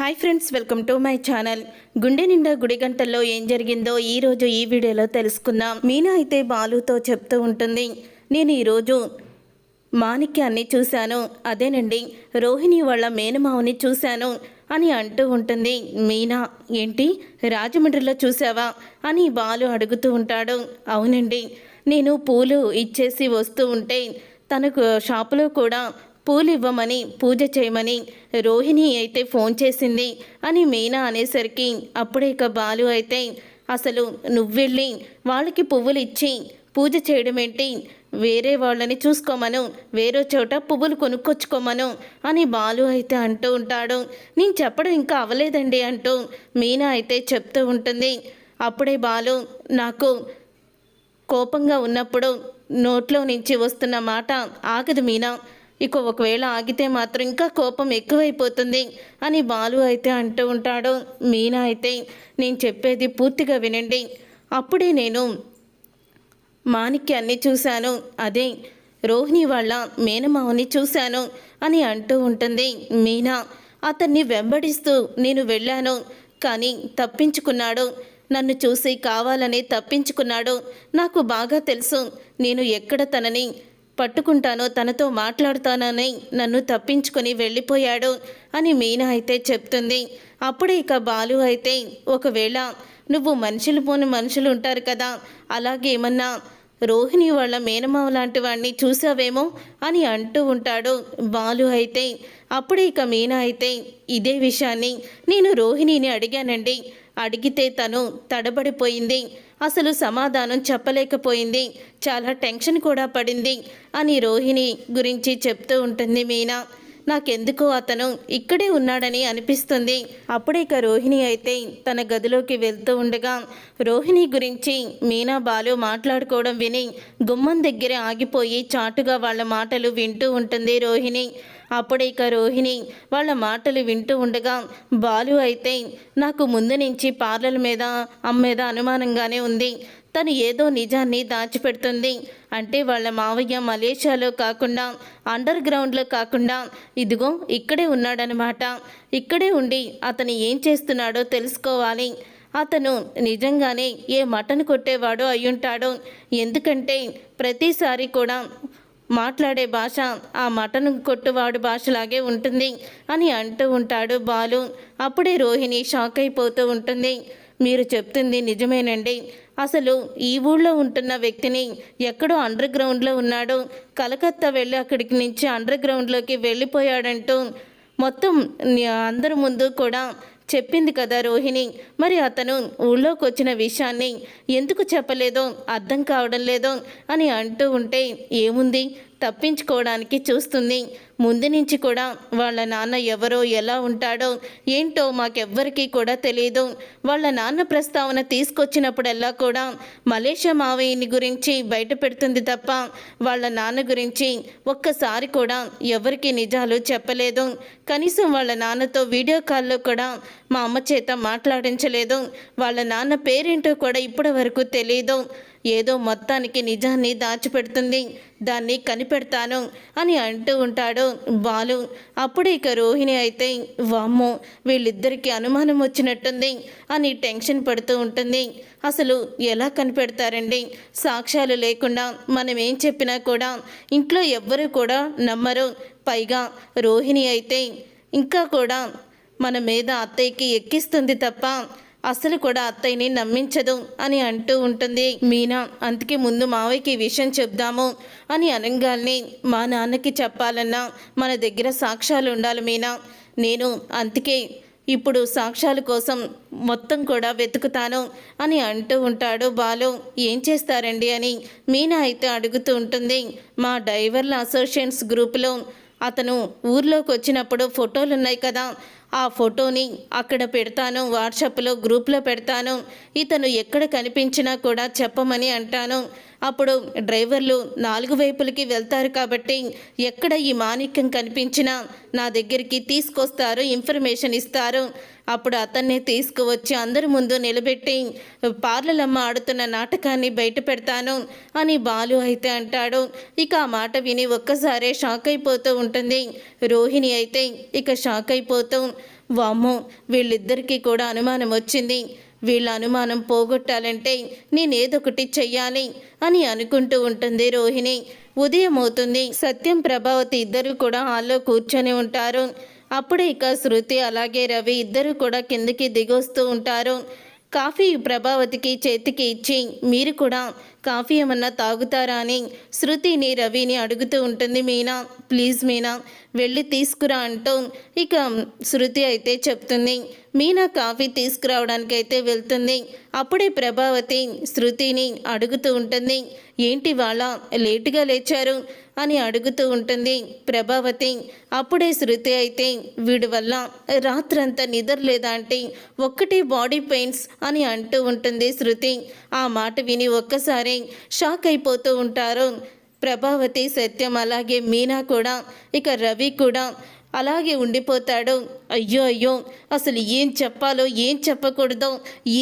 Hi friends welcome to my channel. గుండె నిండా గుడి గంటల్లో ఏం జరిగిందో ఈ రోజు ఈ వీడియోలో తెలుసుకుందాం. మీనా అయితే బాలుతో చెప్తూ ఉంటుంది నేను ఈరోజు మాణిక్యాన్ని చూశాను. అదేనండి రోహిణి వాళ్ళ మేనమావని చూశాను అని అంటూ ఉంటుంది. మీనా ఏంటి? రాజమండ్రిలో చూసావా అని బాలు అడుగుతూ ఉంటాడు. అవునండి నేను పూలు ఇచ్చేసి వస్తూ ఉంటే తనకు షాపులో కూడా పూలివ్వమని పూజ చేయమని రోహిణి అయితే ఫోన్ చేసింది అని మీనా అనేసరికి అప్పుడే ఇక బాలు అయితే అసలు నువ్వెళ్ళి వాళ్ళకి పువ్వులు ఇచ్చి పూజ చేయడం ఏంటి వేరే వాళ్ళని చూసుకోమను వేరే చోట పువ్వులు కొనుక్కొచ్చుకోమను అని బాలు అయితే అంటూ ఉంటాడు. నేను చెప్పడం ఇంకా అవ్వలేదండి అంటూ మీనా అయితే చెప్తూ ఉంటుంది. అప్పుడే బాలు నాకు కోపంగా ఉన్నప్పుడు నోట్లో నుంచి వస్తున్న మాట ఆగదు మీనా. ఇక ఒకవేళ ఆగితే మాత్రం ఇంకా కోపం ఎక్కువైపోతుంది అని బాలు అయితే అంటూ ఉంటాడు. మీనా అయితే నేను చెప్పేది పూర్తిగా వినండి. అప్పుడే నేను మాణిక్యాన్ని చూశాను. అదే రోహిణి వాళ్ళ మేనమావని చూశాను అని అంటూ ఉంటుంది మీనా. అతన్ని వెంబడిస్తూ నేను వెళ్ళాను కానీ తప్పించుకున్నాడు. నన్ను చూసి కావాలని తప్పించుకున్నాడు. నాకు బాగా తెలుసు నేను ఎక్కడ తనని పట్టుకుంటానో తనతో మాట్లాడుతానని నన్ను తప్పించుకొని వెళ్ళిపోయాడు అని మీనా అయితే చెప్తుంది. అప్పుడు ఇక బాలు అయితే ఒకవేళ నువ్వు మనుషులు పోని మనుషులు ఉంటారు కదా అలాగే ఏమన్నా రోహిణి వాళ్ళ మేనమావ లాంటి వాడిని చూసావేమో అని అంటూ ఉంటాడు బాలు అయితే. అప్పుడే ఇక మీనా అయితే ఇదే విషయాన్ని నేను రోహిణిని అడిగానండి. అడిగితే తను తడబడిపోయింది. అసలు సమాధానం చెప్పలేకపోయింది. చాలా టెన్షన్ కూడా పడింది అని రోహిణి గురించి చెప్తూ ఉంటుంది మీనా. నాకెందుకో అతను ఇక్కడే ఉన్నాడని అనిపిస్తుంది. అప్పుడే ఇక రోహిణి అయితే తన గదిలోకి వెళ్తూ ఉండగా రోహిణి గురించి మీనా బాలు మాట్లాడుకోవడం విని గుమ్మం దగ్గర ఆగిపోయి చాటుగా వాళ్ళ మాటలు వింటూ ఉంటుంది రోహిణి. అప్పుడే ఇక రోహిణి వాళ్ళ మాటలు వింటూ ఉండగా బాలు అయితే నాకు ముందు నుంచి పార్లర్ మీద అమ్మేద అనుమానంగానే ఉంది. తను ఏదో నిజాన్ని దాచిపెడుతుంది. అంటే వాళ్ళ మావయ్య మలేషియాలో కాకుండా అండర్ గ్రౌండ్లో కాకుండా ఇదిగో ఇక్కడే ఉన్నాడనమాట. ఇక్కడే ఉండి అతను ఏం చేస్తున్నాడో తెలుసుకోవాలి. అతను నిజంగానే ఏ మటన్ కొట్టేవాడో అయ్యుంటాడో. ఎందుకంటే ప్రతిసారి కూడా మాట్లాడే భాష ఆ మటన్ కొట్టువాడు భాషలాగే ఉంటుంది అని అంటూ ఉంటాడు బాలు. అప్పుడే రోహిణి షాక్ అయిపోతూ ఉంటుంది. మీరు చెప్తుంది నిజమేనండి. అసలు ఈ ఊళ్ళో ఉంటున్న వ్యక్తిని ఎక్కడో అండర్ గ్రౌండ్లో ఉన్నాడు. కలకత్తా వెళ్ళి అక్కడికి నుంచి అండర్ గ్రౌండ్లోకి వెళ్ళిపోయాడంటూ మొత్తం అందరి ముందు కూడా చెప్పింది కదా రోహిణి. మరి అతను ఊళ్ళోకి వచ్చిన విషయాన్ని ఎందుకు చెప్పలేదో అర్థం కావడం లేదో అని అంటూ ఉంటే ఏముంది? తప్పించుకోవడానికి చూస్తుంది. ముందు నుంచి కూడా వాళ్ళ నాన్న ఎవరో ఎలా ఉంటాడో ఏంటో మాకెవ్వరికీ కూడా తెలియదు వాళ్ళ నాన్న ప్రస్తావన తీసుకొచ్చినప్పుడల్లా కూడా మలేషియా మావయ్యని గురించి బయట పెడుతుంది తప్ప వాళ్ళ నాన్న గురించి ఒక్కసారి కూడా ఎవరికి నిజాలు చెప్పలేదు. కనీసం వాళ్ళ నాన్నతో వీడియో కాల్లో కూడా మా అమ్మ చేత మాట్లాడించలేదు. వాళ్ళ నాన్న పేరేంటో కూడా ఇప్పటి వరకు తెలియదు ఏదో మొత్తానికి నిజాన్ని దాచిపెడుతుంది. దాన్ని కనిపెడతాను అని అంటూ ఉంటాడు బాలు. అప్పుడు ఇక రోహిణి అయితే వామ్మో వీళ్ళిద్దరికీ అనుమానం వచ్చినట్టుంది అని టెన్షన్ పడుతూ ఉంటుంది. అసలు ఎలా కనిపెడతారండి? సాక్ష్యాలు లేకుండా మనం ఏం చెప్పినా కూడా ఇంట్లో ఎవ్వరూ కూడా నమ్మరు. పైగా రోహిణి అయితే ఇంకా కూడా మన మీద అత్తయ్యకి ఎక్కిస్తుంది తప్ప అసలు కూడా అత్తయ్యని నమ్మించదు అని అంటూ ఉంటుంది. మీనా అందుకే ముందు మావయ్యకి విషయం చెప్దాము అని అనగానే మా నాన్నకి చెప్పాలన్నా మన దగ్గర సాక్ష్యాలు ఉండాలి మీనా. నేను అందుకే ఇప్పుడు సాక్ష్యాల కోసం మొత్తం కూడా వెతుకుతాను అని అంటూ ఉంటాడు బాలు. ఏం చేస్తారండి అని మీనా అయితే అడుగుతూ ఉంటుంది. మా డైవర్ల అసోసియేట్స్ గ్రూపులో అతను ఊర్లోకి వచ్చినప్పుడు ఫోటోలు ఉన్నాయి కదా ఆ ఫోటోని అక్కడ పెడతాను వాట్సాప్లో గ్రూప్లో పెడతాను. ఇతను ఎక్కడ కనిపించినా కూడా చెప్పమని అంటాను. అప్పుడు డ్రైవర్లు నాలుగు వైపులకి వెళ్తారు కాబట్టి ఎక్కడ ఈ మాణిక్యం కనిపించినా నా దగ్గరికి తీసుకొస్తారు ఇన్ఫర్మేషన్ ఇస్తారు. అప్పుడు అతన్ని తీసుకువచ్చి అందరి ముందు నిలబెట్టి పార్లలమ్మ ఆడుతున్న నాటకాన్ని బయట పెడతాను అని బాలు అయితే అంటాడు. ఇక ఆ మాట విని ఒక్కసారే షాక్ అయిపోతూ ఉంటుంది. రోహిణి అయితే ఇక షాక్ అయిపోతూ వామ్మో వీళ్ళిద్దరికీ కూడా అనుమానం వచ్చింది. వీళ్ళ అనుమానం పోగొట్టాలంటే నేనేదొకటి చెయ్యాలి అని అనుకుంటూ ఉంటుంది రోహిణి. ఉదయం అవుతుంది. సత్యం ప్రభావతి ఇద్దరు కూడా హాల్లో కూర్చొని ఉంటారు. అప్పుడే ఇక శృతి అలాగే రవి ఇద్దరు కూడా కిందకి దిగొస్తూ ఉంటారు. కాఫీ ప్రభావతికి చేతికి ఇచ్చి మీరు కూడా కాఫీ ఏమన్నా తాగుతారా అని శృతిని రవిని అడుగుతూ ఉంటుంది మీనా. ప్లీజ్ మీనా వెళ్ళి తీసుకురా అంటూ ఇక శృతి అయితే చెప్తుంది. మీనా కాఫీ తీసుకురావడానికి అయితే వెళ్తుంది. అప్పుడే ప్రభావతి శృతిని అడుగుతూ ఉంటుంది. ఏంటి వాళ్ళ లేటుగా లేచారు. అని అడుగుతూ ఉంటుంది. ప్రభావతి అప్పుడే శృతి అయితే వీడి వల్ల రాత్రంతా నిద్ర లేదా అంటే ఒక్కటి బాడీ పెయిన్స్ అని అంటూ ఉంటుంది శృతి. ఆ మాట విని ఒక్కసారి షాక్ అయిపోతూ ఉంటారు. ప్రభావతి సత్యం అలాగే మీనా కూడా ఇక రవి కూడా అలాగే ఉండిపోతాడు. అయ్యో అయ్యో అసలు ఏం చెప్పాలో ఏం చెప్పకూడదో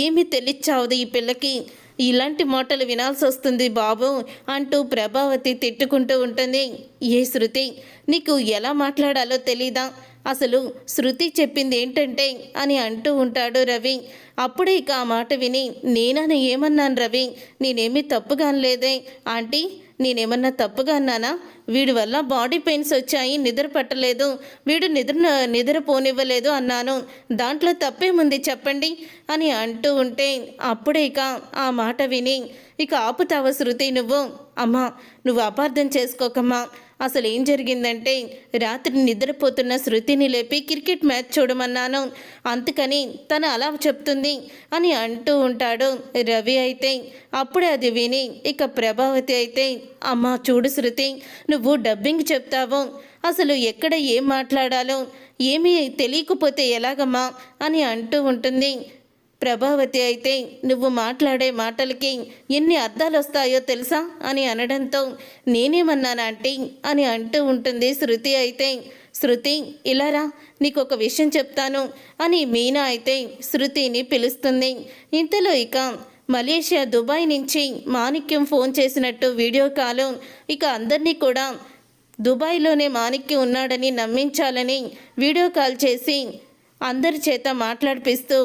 ఏమీ తెలియచావదు ఈ పిల్లకి? ఇలాంటి మాటలు వినాల్సి వస్తుంది బాబు అంటూ ప్రభావతి తిట్టుకుంటూ ఉంటుంది. ఏ శృతి నీకు ఎలా మాట్లాడాలో తెలీదా? అసలు శృతి చెప్పింది ఏంటంటే అని అంటూ ఉంటాడు రవి. అప్పుడే ఇక ఆ మాట విని నేనని ఏమన్నాను రవి? నేనేమీ తప్పుగానలేదే. ఆంటీ నేనేమన్నా తప్పుగా అన్నానా? వీడి వల్ల బాడీ పెయిన్స్ వచ్చాయి నిద్ర పట్టలేదు. వీడు నిద్ర నిద్ర పోనివ్వలేదు అన్నాను. దాంట్లో తప్పేముంది చెప్పండి? అని అంటూ ఉంటే అప్పుడే ఇక ఆ మాట విని ఇక ఆపుతావా శృతి నువ్వు? అమ్మా నువ్వు అపార్థం చేసుకోకమ్మా. అసలు ఏం జరిగిందంటే రాత్రి నిద్రపోతున్న శృతిని లేపి క్రికెట్ మ్యాచ్ చూడమన్నాను. అందుకని తను అలా చెప్తుంది అని అంటూ ఉంటాడు రవి అయితే. అప్పుడే అది విని ఇక ప్రభావతి అయితే అమ్మా చూడు శృతి నువ్వు డబ్బింగ్ చెప్తావు. అసలు ఎక్కడ ఏం మాట్లాడాలో ఏమీ తెలియకపోతే ఎలాగమ్మా? అని అంటూ ఉంటుంది. ప్రభావతి అయితే నువ్వు మాట్లాడే మాటలకి ఎన్ని అర్థాలు వస్తాయో తెలుసా? అని అనడంతో నేనేమన్నానంటీ అని అంటూ ఉంటుంది శృతి అయితే శృతి ఇలారా నీకు ఒక విషయం చెప్తాను అని మీనా అయితే శృతిని పిలుస్తుంది. ఇంతలో ఇక మలేషియా దుబాయ్ నుంచి మాణిక్యం ఫోన్ చేసినట్టు వీడియో కాల్ ఇక అందరినీ కూడా దుబాయ్లోనే మాణిక్యం ఉన్నాడని నమ్మించాలని వీడియో కాల్ చేసి అందరి చేత మాట్లాడిపిస్తూ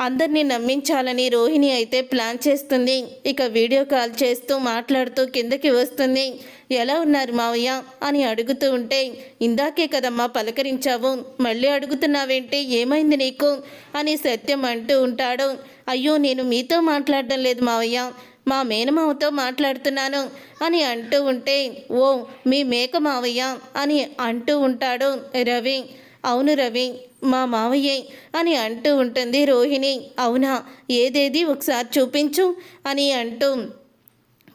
అందరినీ నమ్మించాలని రోహిణి అయితే ప్లాన్ చేస్తుంది. ఇక వీడియో కాల్ చేస్తూ మాట్లాడుతూ కిందకి వస్తుంది. ఎలా ఉన్నారు మావయ్య? అని అడుగుతూ ఉంటే ఇందాకే కదమ్మా పలకరించావు. మళ్ళీ అడుగుతున్నావేంటి? ఏమైంది నీకు? అని సత్యం అంటూ ఉంటాడు. అయ్యో నేను మీతో మాట్లాడడం లేదు మావయ్య. మా మేనమావతో మాట్లాడుతున్నాను. అని అంటూ ఉంటే ఓ మీ మేక మావయ్య. అని అంటూ ఉంటాడు రవి. అవును రవి మా మావయ్యే అని అంటూ ఉంటుంది రోహిణి. అవునా? ఏదేది ఒకసారి చూపించు అని అంటూ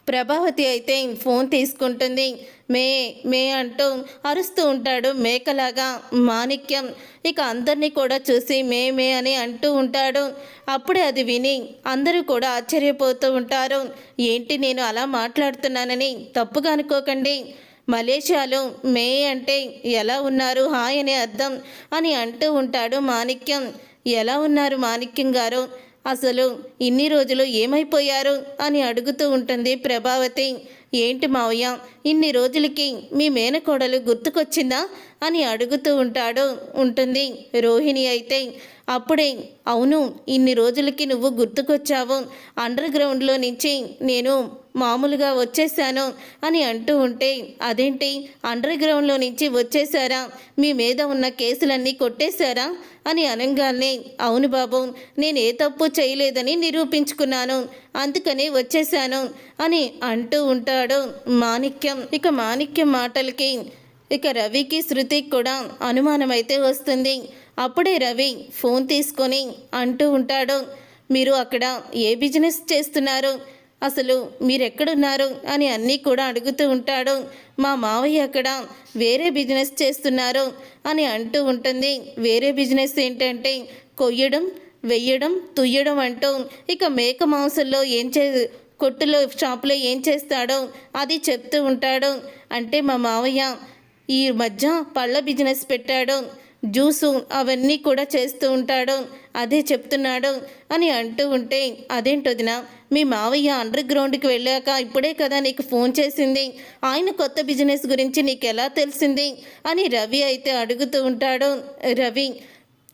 ప్రభావతి అయితే ఫోన్ తీసుకుంటుంది. మే మే అంటూ అరుస్తూ ఉంటాడు మేకలాగా మాణిక్యం. ఇక అందరినీ కూడా చూసి మే మే అని అంటూ ఉంటాడు. అప్పుడే అది విని అందరూ కూడా ఆశ్చర్యపోతూ ఉంటారు. ఏంటి నేను అలా మాట్లాడుతున్నానని తప్పుగా అనుకోకండి. మలేషియాలో మే అంటే ఎలా ఉన్నారు? హాయ్ అనే అర్థం అని అంటూ ఉంటాడు మాణిక్యం. ఎలా ఉన్నారు మాణిక్యం గారు? అసలు ఇన్ని రోజులు ఏమైపోయారు? అని అడుగుతూ ఉంటుంది ప్రభావతి. ఏంటి మావయ్య ఇన్ని రోజులకి మీ మేనకోడలు గుర్తుకొచ్చిందా? అని అడుగుతూ ఉంటాడు ఉంటుంది రోహిణి అయితే. అప్పుడే అవును ఇన్ని రోజులకి నువ్వు గుర్తుకొచ్చావు. అండర్ గ్రౌండ్లో నుంచి నేను మామూలుగా వచ్చేసాను అని అంటూ ఉంటే అదేంటి? అండర్ గ్రౌండ్లో నుంచి వచ్చేసారా మీ మీద ఉన్న కేసులన్నీ కొట్టేశారా? అని అనగానే అవును బాబు నేను ఏ తప్పు చేయలేదని నిరూపించుకున్నాను. అందుకని వచ్చేసాను అని అంటూ ఉంటాడు మాణిక్యం. ఇక మాణిక్యం మాటలకి ఇక రవికి శృతికి కూడా అనుమానం అయితే వస్తుంది. అప్పుడే రవి ఫోన్ తీసుకొని అంటూ ఉంటాడు మీరు అక్కడ ఏ బిజినెస్ చేస్తున్నారు? అసలు మీరెక్కడున్నారు అని అన్నీ కూడా అడుగుతూ ఉంటాడు. మా మావయ్య అక్కడ వేరే బిజినెస్ చేస్తున్నారు అని అంటూ ఉంటుంది. వేరే బిజినెస్ ఏంటంటే కొయ్యడం వెయ్యడం తుయ్యడం అంటూ ఇక మేక మాంసంలో ఏం చే కొట్టులో షాప్లో ఏం చేస్తాడో అది చెప్తూ ఉంటాడు. అంటే మా మావయ్య ఈ మధ్య పళ్ళ బిజినెస్ పెట్టాడు. జ్యూసు అవన్నీ కూడా చేస్తూ ఉంటాడు. అదే చెప్తున్నాడు అని అంటూ ఉంటే అదేంటొదినా మీ మావయ్య అండర్ గ్రౌండ్కి వెళ్ళాక ఇప్పుడే కదా నీకు ఫోన్ చేసింది. ఆయన కొత్త బిజినెస్ గురించి నీకు ఎలా తెలిసింది? అని రవి అయితే అడుగుతూ ఉంటాడు. రవి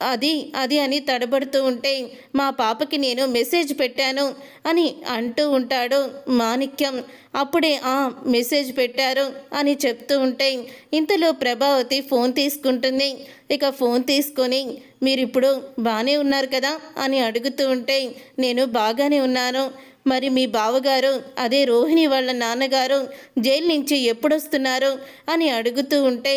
అది అది అని తడబడుతూ ఉంటే మా పాపకి నేను మెసేజ్ పెట్టాను అని అంటూ ఉంటాడు మాణిక్యం. అప్పుడే ఆ మెసేజ్ పెట్టారు అని చెప్తూ ఉంటే ఇంతలో ప్రభావతి ఫోన్ తీసుకుంటుంది. ఇక ఫోన్ తీసుకొని మీరు ఇప్పుడు బాగానే ఉన్నారు కదా అని అడుగుతూ ఉంటే నేను బాగానే ఉన్నాను. మరి మీ బావగారు అదే రోహిణి వాళ్ళ నాన్నగారు జైలు నుంచి ఎప్పుడొస్తున్నారు? అని అడుగుతూ ఉంటే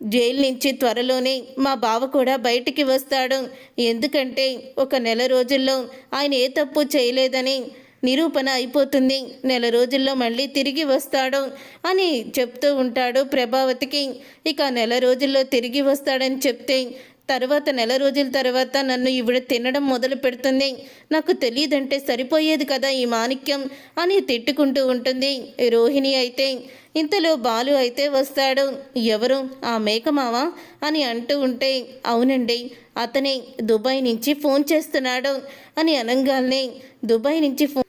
జైలు నుంచి త్వరలోనే మా బావ కూడా బయటికి వస్తాడు. ఎందుకంటే ఒక నెల రోజుల్లో ఆయన ఏ తప్పు చేయలేదని నిరూపణ అయిపోతుంది. నెల రోజుల్లో మళ్ళీ తిరిగి వస్తాడు అని చెప్తూ ఉంటాడు ప్రభావతికి. ఇక నెల రోజుల్లో తిరిగి వస్తాడని చెప్తే తర్వాత నెల రోజుల తర్వాత నన్ను ఇవిడ తినడం మొదలు పెడుతుంది. నాకు తెలియదంటే సరిపోయేది కదా ఈ మాణిక్యం అని తిట్టుకుంటూ ఉంటుంది. రోహిణి అయితే ఇంతలో బాలు అయితే వస్తాడు. ఎవరు? ఆ మేకమావా? అని అంటూ ఉంటే అవునండి అతనే. దుబాయ్ నుంచి ఫోన్ చేస్తున్నాడు అని అనగానే దుబాయ్ నుంచి ఫోన్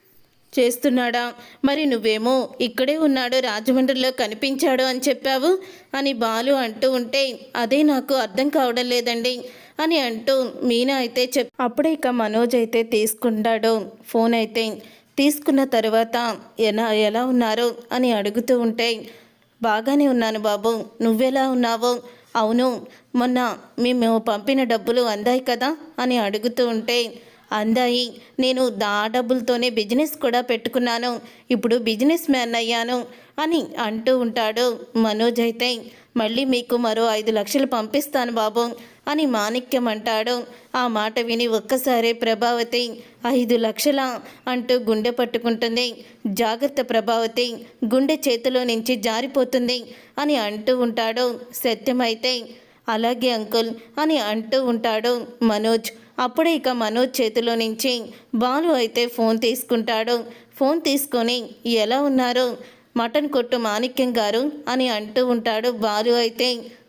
చేస్తున్నాడా? మరి నువ్వేమో ఇక్కడే ఉన్నాడు రాజమండ్రిలో కనిపించాడు అని చెప్పావు? అని బాలు అంటూ ఉంటే అదే నాకు అర్థం కావడం లేదండి అని అంటూ మీనా అయితే చెప్ అప్పుడే ఇక మనోజ్ అయితే తీసుకుంటాడు. ఫోన్ అయితే తీసుకున్న తర్వాత ఎలా ఎలా ఉన్నారు అని అడుగుతూ ఉంటే బాగానే ఉన్నాను బాబు నువ్వెలా ఉన్నావు? అవును మొన్న మేము పంపిన డబ్బులు అందాయి కదా అని అడుగుతూ ఉంటే అందాయి నేను దా డబ్బులతోనే బిజినెస్ కూడా పెట్టుకున్నాను. ఇప్పుడు బిజినెస్ మ్యాన్ అయ్యాను అని అంటూ ఉంటాడు మనోజ్ అయితే. మళ్ళీ మీకు మరో ఐదు లక్షలు పంపిస్తాను బాబు అని మాణిక్యం అంటాడు. ఆ మాట విని ఒక్కసారే ప్రభావతి ఐదు లక్షల అంటూ గుండె పట్టుకుంటుంది. జాగ్రత్త ప్రభావతి గుండె చేతిలో నుంచి జారిపోతుంది అని అంటూ ఉంటాడు. సత్యమైతే అలాగే అంకుల్ అని అంటూ ఉంటాడు మనోజ్. అప్పుడే ఇక మనోజ్ చేతిలో నుంచి బాలు అయితే ఫోన్ తీసుకుంటాడు. ఫోన్ తీసుకొని ఎలా ఉన్నారు? మటన్ కొట్టు మాణిక్యం గారు అని అంటూ ఉంటాడు బాలు అయితే.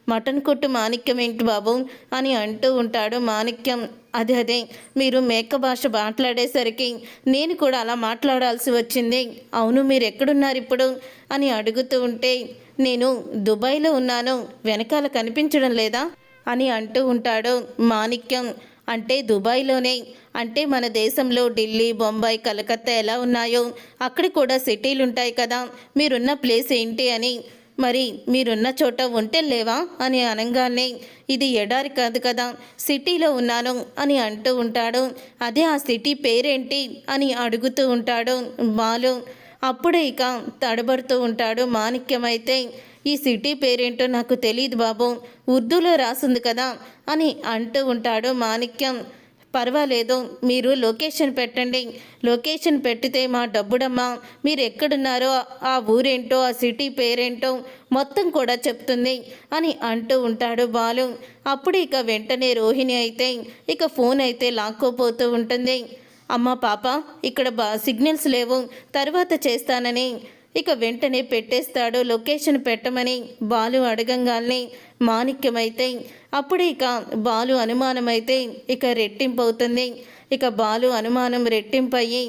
మటన్ కొట్టు మాణిక్యం ఏంటి బాబు? అని అంటూ ఉంటాడు మాణిక్యం. అదే అదే మీరు మేక భాష మాట్లాడేసరికి నేను కూడా అలా మాట్లాడాల్సి వచ్చింది. అవును మీరు ఎక్కడున్నారు ఇప్పుడు? అని అడుగుతూ ఉంటే నేను దుబాయ్లో ఉన్నాను. వెనకాల కనిపించడం లేదా? అని అంటూ ఉంటాడు మాణిక్యం. అంటే దుబాయ్లోనే. అంటే మన దేశంలో ఢిల్లీ బొంబాయి కలకత్తా ఎలా ఉన్నాయో అక్కడ కూడా సిటీలు ఉంటాయి కదా. మీరున్న ప్లేస్ ఏంటి అని. మరి మీరున్న చోట ఉంటే లేవా అని అనగానే. ఇది ఎడారి కాదు కదా. సిటీలో ఉన్నాను అని అంటూ ఉంటాడు. అదే ఆ సిటీ పేరేంటి అని అడుగుతూ ఉంటాడు బాలు అప్పుడే ఇక తడబడుతూ ఉంటాడు మాణిక్యమైతే. ఈ సిటీ పేరేంటో నాకు తెలియదు బాబు. ఉర్దూలో రాసింది కదా అని అంటూ ఉంటాడు మాణిక్యం. పర్వాలేదు మీరు లొకేషన్ పెట్టండి. లొకేషన్ పెట్టితే మా డబ్బుడమ్మ మీరు ఎక్కడున్నారో ఆ ఊరేంటో ఆ సిటీ పేరేంటో మొత్తం కూడా చెప్తుంది అని అంటూ ఉంటాడు బాలు. అప్పుడు ఇక వెంటనే రోహిణి అయితే ఇక ఫోన్ అయితే లాక్కోపోతూ ఉంటుంది. అమ్మ పాప ఇక్కడ బా సిగ్నల్స్ లేవు. తర్వాత చేస్తానని ఇక వెంటనే పెట్టేస్తాడు లొకేషన్ పెట్టమని బాలు అడగంగానే మాణిక్యమైతే అప్పుడే ఇక బాలు అనుమానమైతే ఇక రెట్టింపు అవుతుంది. ఇక బాలు అనుమానం రెట్టింపయ్యి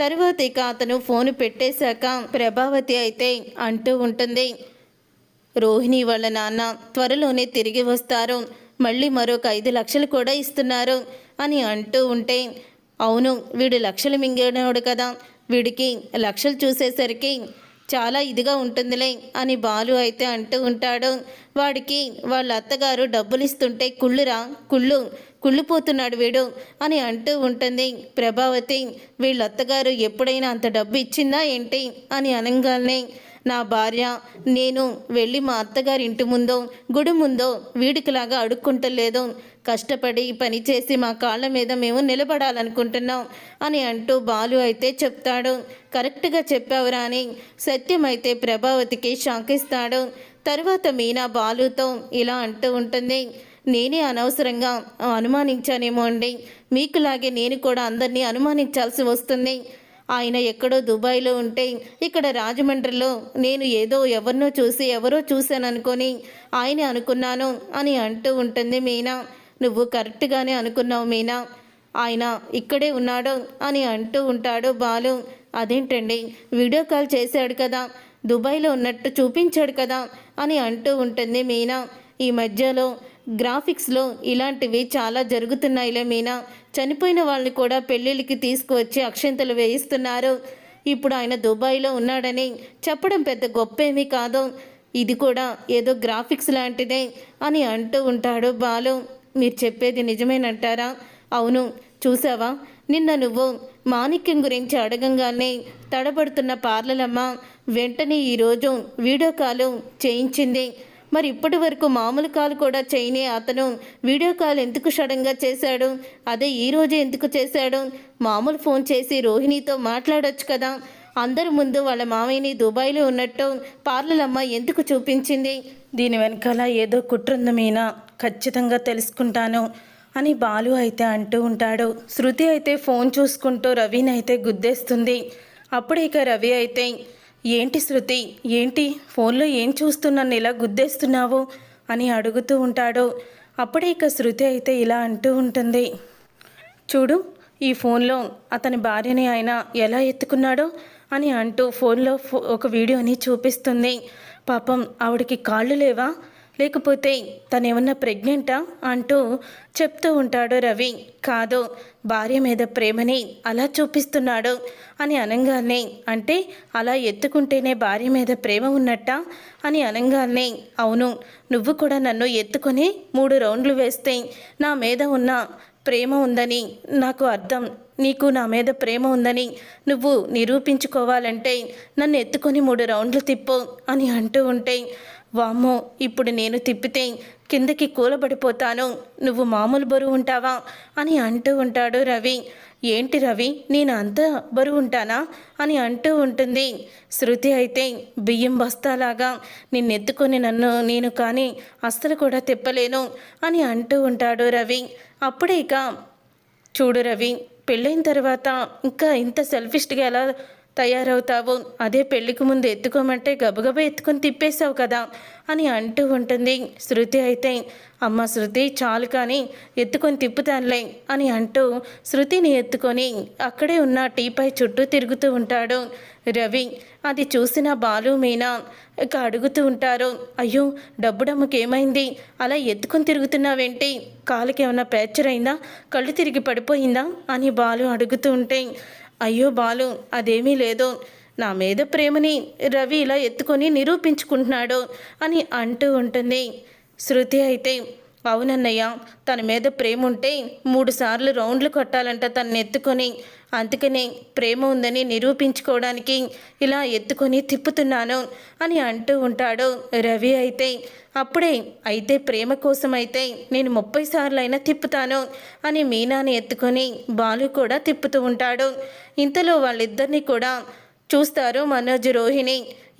తర్వాత ఇక అతను ఫోన్ పెట్టేశాక ప్రభావతి అయితే అంటూ ఉంటుంది రోహిణి వాళ్ళ నాన్న త్వరలోనే తిరిగి వస్తారు మళ్ళీ మరొక ఐదు లక్షలు కూడా ఇస్తున్నారు అని అంటూ ఉంటే అవును వీడు లక్షలు మింగినాడు కదా వీడికి లక్షలు చూసేసరికి చాలా ఇదిగా ఉంటుందిలే అని బాలు అయితే అంటూ ఉంటాడు. వాడికి వాళ్ళ అత్తగారు డబ్బులు ఇస్తుంటే కుళ్ళురా కుళ్ళు కుళ్ళిపోతున్నాడు వీడు అని అంటూ ఉంటుంది. ప్రభావతి వీళ్ళ అత్తగారు ఎప్పుడైనా అంత డబ్బు ఇచ్చిందా ఏంటి? అని అనగానే నా భార్య నేను వెళ్ళి మా అత్తగారి ఇంటి ముందో గుడి ముందో వీడికిలాగా అడుక్కుంటలేదో. కష్టపడి పని చేసి మా కాళ్ళ మీద మేము నిలబడాలనుకుంటున్నాం అని అంటూ బాలు అయితే చెప్తాడు. కరెక్ట్గా చెప్పావురా అని సత్యం అయితే ప్రభావతికి షాకిస్తాడు. తర్వాత మీనా బాలుతో ఇలా అంటూ ఉంటుంది. నేనే అనవసరంగా అనుమానించానేమో అండి. మీకులాగే నేను కూడా అందరినీ అనుమానించాల్సి వస్తుంది. ఆయన ఎక్కడో దుబాయ్లో ఉంటే ఇక్కడ రాజమండ్రిలో నేను ఏదో ఎవరినో చూసి ఎవరో చూశాననుకొని ఆయన అనుకున్నాను అని అంటూ ఉంటుంది మీనా. నువ్వు కరెక్ట్గానే అనుకున్నావు మీనా. ఆయన ఇక్కడే ఉన్నాడు అని అంటూ ఉంటాడు బాలు. అదేంటండి? వీడియో కాల్ చేశాడు కదా. దుబాయ్లో ఉన్నట్టు చూపించాడు కదా అని అంటూ ఉంటుంది మీనా. ఈ మధ్యలో గ్రాఫిక్స్లో ఇలాంటివి చాలా జరుగుతున్నాయిలే మీనా. చనిపోయిన వాళ్ళని కూడా పెళ్ళిళ్ళకి తీసుకువచ్చి అక్షంతలు వేయిస్తున్నారు. ఇప్పుడు ఆయన దుబాయ్లో ఉన్నాడని చెప్పడం పెద్ద గొప్పేమీ కాదు. ఇది కూడా ఏదో గ్రాఫిక్స్ లాంటిదే అని అంటూ ఉంటాడు బాలు. మీరు చెప్పేది నిజమేనంటారా? అవును చూసావా నిన్న నువ్వు మాణిక్యం గురించి అడగంగానే తడబడుతున్న పార్లలమ్మ వెంటనే ఈరోజు వీడియో కాల్ చేయించింది. మరి ఇప్పటి వరకు మామూలు కాల్ కూడా చేయని అతను. వీడియో కాల్ ఎందుకు సడన్గా చేశాడు? అదే ఈరోజు ఎందుకు చేశాడు? మామూలు ఫోన్ చేసి రోహిణితో మాట్లాడొచ్చు కదా. అందరి ముందు వాళ్ళ మామయ్యని దుబాయ్లో ఉన్నట్టు పార్లలమ్మ ఎందుకు చూపించింది? దీని వెనకాల ఏదో కుట్రుంది మీనా. ఖచ్చితంగా తెలుసుకుంటాను అని బాలు అయితే అంటూ ఉంటాడు. శృతి అయితే ఫోన్ చూసుకుంటూ రవిని అయితే గుద్దేస్తుంది. అప్పుడు ఇక రవి అయితే ఏంటి శృతి? ఏంటి? ఫోన్లో ఏం చూస్తూ నన్ను ఇలా గుద్దేస్తున్నావు? అని అడుగుతూ ఉంటాడు. అప్పుడే ఇక శృతి అయితే ఇలా అంటూ ఉంటుంది. చూడు ఈ ఫోన్లో అతని భార్యని ఆయన ఎలా ఎత్తుకున్నాడో అని అంటూ ఫోన్లో ఫో ఒక వీడియోని చూపిస్తుంది. పాపం ఆవిడకి కాళ్ళు లేవా? లేకపోతే తనేమన్నా ప్రెగ్నెంటా అంటూ చెప్తూ ఉంటాడు రవి. కాదు భార్య మీద ప్రేమని అలా చూపిస్తున్నాడు అని అనగానే అంటే అలా ఎత్తుకుంటేనే భార్య మీద ప్రేమ ఉన్నట్టా అని అనగానే అవును నువ్వు కూడా నన్ను ఎత్తుకొని మూడు రౌండ్లు వేస్తే నా మీద ఉన్న ప్రేమ ఉందని నాకు అర్థం. నీకు నా మీద ప్రేమ ఉందని నువ్వు నిరూపించుకోవాలంటే నన్ను ఎత్తుకొని మూడు రౌండ్లు తిప్పు అని అంటూ ఉంటే వామ్మో ఇప్పుడు నేను తిప్పితే కిందకి కూలబడిపోతాను. నువ్వు మామూలు బరువు ఉంటావా? అని అంటూ ఉంటాడు రవి. ఏంటి రవి నేను అంత బరువు ఉంటానా? అని అంటూ ఉంటుంది. శృతి అయితే బియ్యం బస్తాలాగా నిన్నెత్తుకొని నన్ను నేను కానీ అస్సలు కూడా తిప్పలేను అని అంటూ ఉంటాడు రవి. అప్పుడే ఇక చూడు రవి పెళ్ళైన తర్వాత ఇంకా ఇంత సెల్ఫిష్గా ఎలా తయారవుతావు. అదే పెళ్ళికి ముందు ఎత్తుకోమంటే గబగబా ఎత్తుకొని తిప్పేశావు కదా అని అంటూ ఉంటుంది శృతి అయితే. అమ్మ శృతి చాలు కానీ ఎత్తుకొని తిప్పుతానులే అని అంటూ శృతిని ఎత్తుకొని అక్కడే ఉన్న టీపై చుట్టూ తిరుగుతూ ఉంటాడు. రవి అది చూసిన బాలు మీనా ఇక అడుగుతూ ఉంటారు అయ్యో డబ్బుడమ్మకి ఏమైంది అలా ఎత్తుకొని తిరుగుతున్నావేంటి? కాలుకి ఏమైనా ప్యాచర్ అయిందా? కళ్ళు తిరిగి పడిపోయిందా? అని బాలు అడుగుతూ ఉంటే అయ్యో బాలు అదేమీ లేదు. నా మీద ప్రేమని రవి ఇలా ఎత్తుకొని నిరూపించుకుంటున్నాడు అని అంటూ ఉంటుంది. శృతి అయితే అవునన్నయ్య తన మీద ప్రేమ ఉంటే మూడుసార్లు రౌండ్లు కొట్టాలంట తనని ఎత్తుకొని. అందుకనే ప్రేమ ఉందని నిరూపించుకోవడానికి ఇలా ఎత్తుకొని తిప్పుతున్నాను అని అంటూ ఉంటాడు రవి అయితే. అప్పుడే అయితే ప్రేమ కోసం అయితే నేను ముప్పై సార్లైనా తిప్పుతాను అని మీనాని ఎత్తుకొని బాలు కూడా తిప్పుతూ ఉంటాడు. ఇంతలో వాళ్ళిద్దరిని కూడా చూస్తారు మనోజ్ రోహిణి.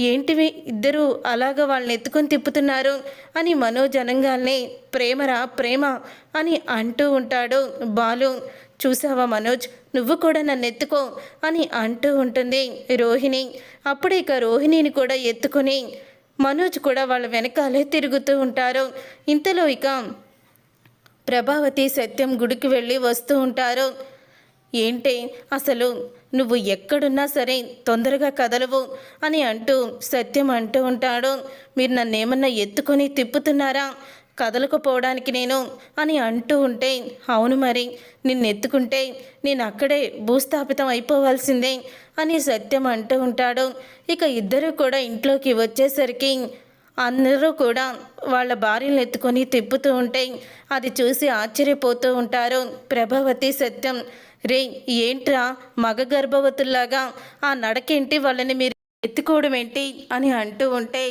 ఏంటివి? ఇద్దరు అలాగ వాళ్ళని ఎత్తుకొని తిప్పుతున్నారు అని మనోజ్ అనంగాల్ని ప్రేమరా ప్రేమ అని అంటూ ఉంటాడు బాలు. చూసావా మనోజ్? నువ్వు కూడా నన్ను ఎత్తుకో అని అంటూ ఉంటుంది రోహిణి. అప్పుడు ఇక రోహిణిని కూడా ఎత్తుకొని మనోజ్ కూడా వాళ్ళ వెనకాలే తిరుగుతూ ఉంటారు. ఇంతలో ఇక ప్రభావతి సత్యం గుడికి వెళ్ళి వస్తూ ఉంటారు. ఏంటి అసలు నువ్వు ఎక్కడున్నా సరే తొందరగా కదలవు అని అంటూ సత్యం అంటూ ఉంటాడు. మీరు నన్నేమన్నా ఎత్తుకొని తిప్పుతున్నారా? కదలకపోవడానికి నేను అని అంటూ ఉంటే అవును మరి నిన్నెత్తుకుంటే నేను అక్కడే భూస్థాపితం అయిపోవాల్సిందే అని సత్యం అంటూ ఉంటాడు. ఇక ఇద్దరు కూడా ఇంట్లోకి వచ్చేసరికి అందరూ కూడా వాళ్ళ భార్యను ఎత్తుకొని తిప్పుతూ ఉంటే అది చూసి ఆశ్చర్యపోతూ ఉంటారు. ప్రభావతి సత్యం రే ఏంట్రా మగ గర్భవతుల్లాగా? ఆ నడకేంటి వాళ్ళని మీరు ఎత్తుకోవడం ఏంటి అని అంటూ ఉంటే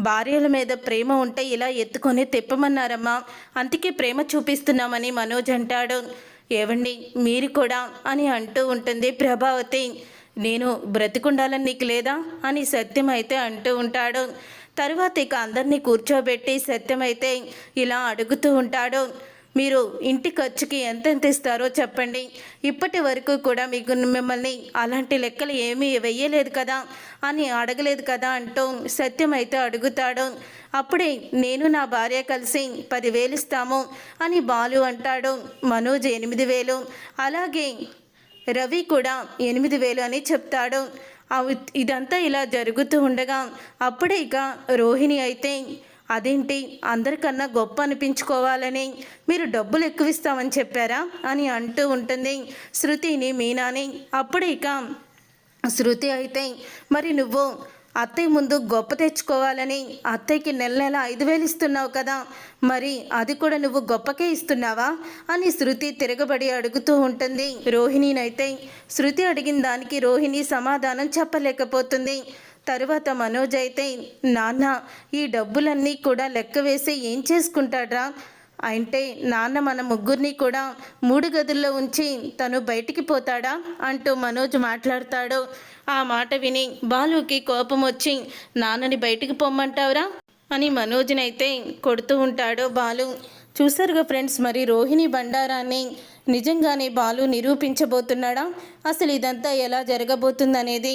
భార్యల మీద ప్రేమ ఉంటే ఇలా ఎత్తుకొని తిప్పమన్నారమ్మా. అందుకే ప్రేమ చూపిస్తున్నామని మనోజ్ అంటాడు. ఏవండి మీరు కూడా అని అంటూ ఉంటుంది ప్రభావతి. నేను బ్రతికుండాలని నీకు లేదా అని సత్యం అయితే అంటూ ఉంటాడు. తరువాత ఇక అందరినీ కూర్చోబెట్టి సత్యం అయితే ఇలా అడుగుతూ ఉంటాడు. మీరు ఇంటి ఖర్చుకి ఎంతెంత ఇస్తారో చెప్పండి. ఇప్పటి వరకు కూడా మీకు మిమ్మల్ని అలాంటి లెక్కలు ఏమీ వెయ్యలేదు కదా అని అడగలేదు కదా అంటూ సత్యం అయితే అడుగుతాడు. అప్పుడే నేను నా భార్య కలిసి పదివేలు ఇస్తాము అని బాలు అంటాడు. మనోజ్ ఎనిమిది వేలు. అలాగే రవి కూడా ఎనిమిది వేలు అని చెప్తాడు. ఇదంతా ఇలా జరుగుతూ ఉండగా అప్పుడే ఇక రోహిణి అయితే అదేంటి? అందరికన్నా గొప్ప అనిపించుకోవాలని మీరు డబ్బులు ఎక్కువ ఇస్తామని చెప్పారా? అని అంటూ ఉంటుంది శృతిని మీనాని. అప్పుడు ఇక శృతి అయితే మరి నువ్వు అత్తయ్య ముందు గొప్ప తెచ్చుకోవాలని అత్తయ్యకి నెల నెల ఐదు వేలు ఇస్తున్నావు కదా మరి అది కూడా నువ్వు గొప్పకే ఇస్తున్నావా? అని శృతి తిరగబడి అడుగుతూ ఉంటుంది. రోహిణినైతే శృతి అడిగిన దానికి రోహిణి సమాధానం చెప్పలేకపోతుంది. తరువాత మనోజ్ అయితే నాన్న ఈ డబ్బులన్నీ కూడా లెక్క వేసి ఏం చేసుకుంటాడ్రా? అంటే నాన్న మన ముగ్గురిని కూడా మూడు గదుల్లో ఉంచి తను బయటికి పోతాడా? అంటూ మనోజ్ మాట్లాడతాడు. ఆ మాట విని బాలుకి కోపం వచ్చి నాన్నని బయటికి పొమ్మంటావురా? అని మనోజ్నైతే కొడుతూ ఉంటాడు బాలు. చూసారుగా ఫ్రెండ్స్ మరి రోహిణి బండారాన్ని నిజంగానే బాలు నిరూపించబోతున్నాడా? అసలు ఇదంతా ఎలా జరగబోతుందనేది